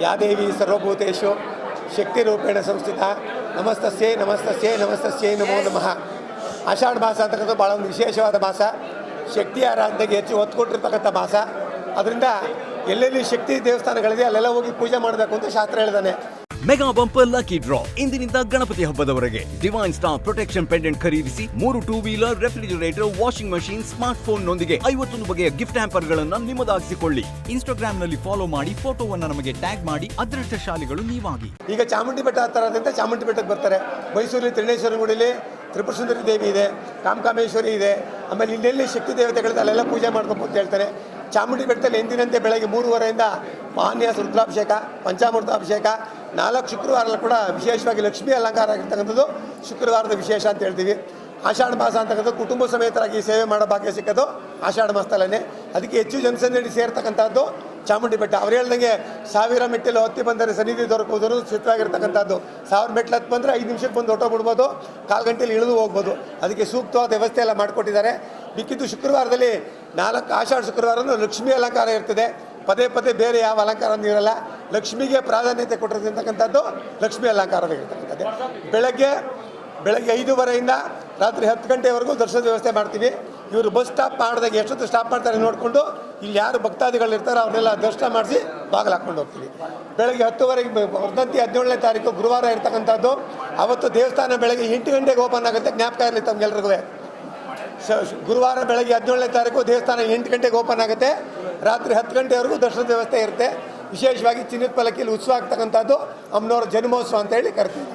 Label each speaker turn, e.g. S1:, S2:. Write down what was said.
S1: ಯಾ ದೇವಿ ಸರ್ವಭೂತೇಶು, ಶಕ್ತಿರೂಪೇಣ ಸಂಸ್ಥಿತ, ನಮಸ್ತಸ್ಯ ನಮಸ್ತಸ್ಯ ನಮಸ್ತಸ್ಯ ನಮೋ ನಮಃ. ಆಷಾಢ ಮಾಸ ಅಂತಕ್ಕಂಥ ಭಾಳ ಒಂದು ವಿಶೇಷವಾದ ಮಾಸ. ಶಕ್ತಿ ಆರಾಧನೆಗೆ ಹೆಚ್ಚು ಒತ್ತು ಕೊಟ್ಟಿರ್ತಕ್ಕಂಥ ಮಾಸ. ಅದರಿಂದ ಎಲ್ಲೆಲ್ಲಿ ಶಕ್ತಿ ದೇವಸ್ಥಾನಗಳಿದೆ, ಅಲ್ಲೆಲ್ಲ ಹೋಗಿ ಪೂಜೆ ಮಾಡಬೇಕು ಅಂತ ಶಾಸ್ತ್ರ ಹೇಳಿದಾನೆ.
S2: ಮೆಗಾ ಬಂಪರ್ ಲಕ್ಕಿ ಡ್ರಾ ಇಂದಿನಿಂದ ಗಣಪತಿ ಹಬ್ಬದವರೆಗೆ ಡಿವೈನ್ ಸ್ಟಾರ್ ಪ್ರೊಟೆಕ್ಷನ್ ಪೆಂಡೆಂಟ್ ಖರೀದಿಸಿ ಮೂರು two wheeler refrigerator washing machine smartphone ನೊಂದಿಗೆ ಐವತ್ತೊಂದು ಬಗೆಯ ಗಿಫ್ಟ್ ಹ್ಯಾಂಪರ್ ಗಳನ್ನ ನಿಮ್ಮದಾಗಿಸಿಕೊಳ್ಳಿ.
S3: ಇನ್ಸ್ಟಾಗ್ರಾಂನಲ್ಲಿ ಫಾಲೋ ಮಾಡಿ ಫೋಟೋವನ್ನು ನಮಗೆ ಟ್ಯಾಗ್ ಮಾಡಿ ಅದೃಷ್ಟಶಾಲಿಗಳು ನೀವಾಗಿ.
S1: ಈಗ ಚಾಮುಂಡಿ ಬೆಟ್ಟ ಹತ್ತಿರದಿಂದ ಚಾಮುಂಡಿ ಬೆಟ್ಟಕ್ಕೆ ಬರ್ತಾರೆ. ಮೈಸೂರಲ್ಲಿ ತ್ರಿನೇಶ್ವರ ಗುಡಿಲಿ ತ್ರಿಪುರ ದೇವಿ ಇದೆ, ಕಾಮಕಾಮೇಶ್ವರಿ ಇದೆ, ಆಮೇಲೆ ಇನ್ನೆಲ್ಲಿ ಶಕ್ತಿ ದೇವತೆಗಳಿದೆ ಅಲ್ಲೆಲ್ಲ ಪೂಜೆ ಮಾಡಬೇಕು ಅಂತ ಹೇಳ್ತಾರೆ. ಚಾಮುಂಡಿ ಬೆಟ್ಟದಲ್ಲಿ ಎಂದಿನಂತೆ ಬೆಳಗ್ಗೆ ಮೂರುವರೆಯಿಂದ ಮಾನ್ಯ ರುದ್ರಾಭಿಷೇಕ ಪಂಚಾಮೃತಾಭಿಷೇಕ ನಾಲ್ಕು ಶುಕ್ರವಾರ ಕೂಡ ವಿಶೇಷವಾಗಿ ಲಕ್ಷ್ಮೀ ಅಲಂಕಾರ ಆಗಿರ್ತಕ್ಕಂಥದ್ದು ಶುಕ್ರವಾರದ ವಿಶೇಷ ಅಂತ ಹೇಳ್ತೀವಿ. ಆಷಾಢ ಮಾಸ ಅಂತಕ್ಕಂಥದ್ದು ಕುಟುಂಬ ಸಮೇತರಾಗಿ ಸೇವೆ ಮಾಡೋ ಭಾಗ್ಯ ಸಿಕ್ಕದು ಆಷಾಢ ಮಾಸದಲ್ಲೇ ಅದಕ್ಕೆ ಹೆಚ್ಚು ಜನಸಂದಣಿ ಸೇರ್ತಕ್ಕಂಥದ್ದು ಚಾಮುಂಡಿ ಬೆಟ್ಟ. ಅವ್ರು ಹೇಳ್ದಂಗೆ ಸಾವಿರ ಮೆಟ್ಟಿಲು ಹತ್ತಿ ಬಂದರೆ ಸನ್ನಿಧಿ ದೊರಕುವುದು ಚಿತ್ರವಾಗಿರ್ತಕ್ಕಂಥದ್ದು. ಸಾವಿರ ಮೆಟ್ಲು ಹತ್ತು ಬಂದರೆ ಐದು ನಿಮಿಷಕ್ಕೆ ಬಂದು ಹೊಟ್ಟೋ ಬಿಡ್ಬೋದು, ಕಾಲು ಗಂಟೆಲಿ ಇಳಿದು ಹೋಗ್ಬೋದು. ಅದಕ್ಕೆ ಸೂಕ್ತವಾದ ವ್ಯವಸ್ಥೆ ಎಲ್ಲ ಮಾಡಿಕೊಟ್ಟಿದ್ದಾರೆ. ಮಿಕ್ಕಿದ್ದು ಶುಕ್ರವಾರದಲ್ಲಿ ನಾಲ್ಕು ಆಷಾಢ ಶುಕ್ರವಾರನೂ ಲಕ್ಷ್ಮೀ ಅಲಂಕಾರ ಇರ್ತದೆ. ಪದೇ ಪದೇ ಬೇರೆ ಯಾವ ಅಲಂಕಾರನೂ ಇರಲ್ಲ. ಲಕ್ಷ್ಮಿಗೆ ಪ್ರಾಧಾನ್ಯತೆ ಕೊಟ್ಟಿರ್ತಕ್ಕಂಥದ್ದು ಲಕ್ಷ್ಮೀ ಅಲಂಕಾರವಾಗಿರ್ತಕ್ಕಂಥದ್ದು. ಬೆಳಗ್ಗೆ ಬೆಳಗ್ಗೆ ಐದೂವರೆಯಿಂದ ರಾತ್ರಿ ಹತ್ತು ಗಂಟೆವರೆಗೂ ದರ್ಶನದ ವ್ಯವಸ್ಥೆ ಮಾಡ್ತೀವಿ. ಇವರು ಬಸ್ ಸ್ಟಾಪ್ ಮಾಡಿದಾಗ ಎಷ್ಟೊತ್ತು ಸ್ಟಾಪ್ ಮಾಡ್ತಾರೆ ನೋಡಿಕೊಂಡು ಇಲ್ಲಿ ಯಾರು ಭಕ್ತಾದಿಗಳು ಇರ್ತಾರೋ ಅವ್ರನ್ನೆಲ್ಲ ದರ್ಶನ ಮಾಡಿಸಿ ಬಾಗಿಲು ಹಾಕ್ಕೊಂಡು ಹೋಗ್ತೀವಿ. ಬೆಳಗ್ಗೆ ಹತ್ತುವರೆಗೆ ವರ್ಧಂತಿ ಹದಿನೇಳನೇ ತಾರೀಕು ಗುರುವಾರ ಇರ್ತಕ್ಕಂಥದ್ದು. ಅವತ್ತು ದೇವಸ್ಥಾನ ಬೆಳಗ್ಗೆ ಎಂಟು ಗಂಟೆಗೆ ಓಪನ್ ಆಗುತ್ತೆ. ಜ್ಞಾಪಕ ಇರಲಿ ತಮ್ಗೆಲ್ರಿಗೂ ಗುರುವಾರ ಬೆಳಗ್ಗೆ ಹದಿನೇಳನೇ ತಾರೀಕು ದೇವಸ್ಥಾನ ಎಂಟು ಗಂಟೆಗೆ ಓಪನ್ ಆಗುತ್ತೆ. ರಾತ್ರಿ ಹತ್ತು ಗಂಟೆವರೆಗೂ ದರ್ಶನದ ವ್ಯವಸ್ಥೆ ಇರುತ್ತೆ. ವಿಶೇಷವಾಗಿ ಚಿನ್ನದ ಪಲಕಿಯಲ್ಲಿ ಉತ್ಸವ ಆಗ್ತಕ್ಕಂಥದ್ದು. ಅಮ್ಮನವ್ರ ಜನ್ಮೋತ್ಸವ ಅಂತ ಹೇಳಿ ಕರಿತೀವಿ.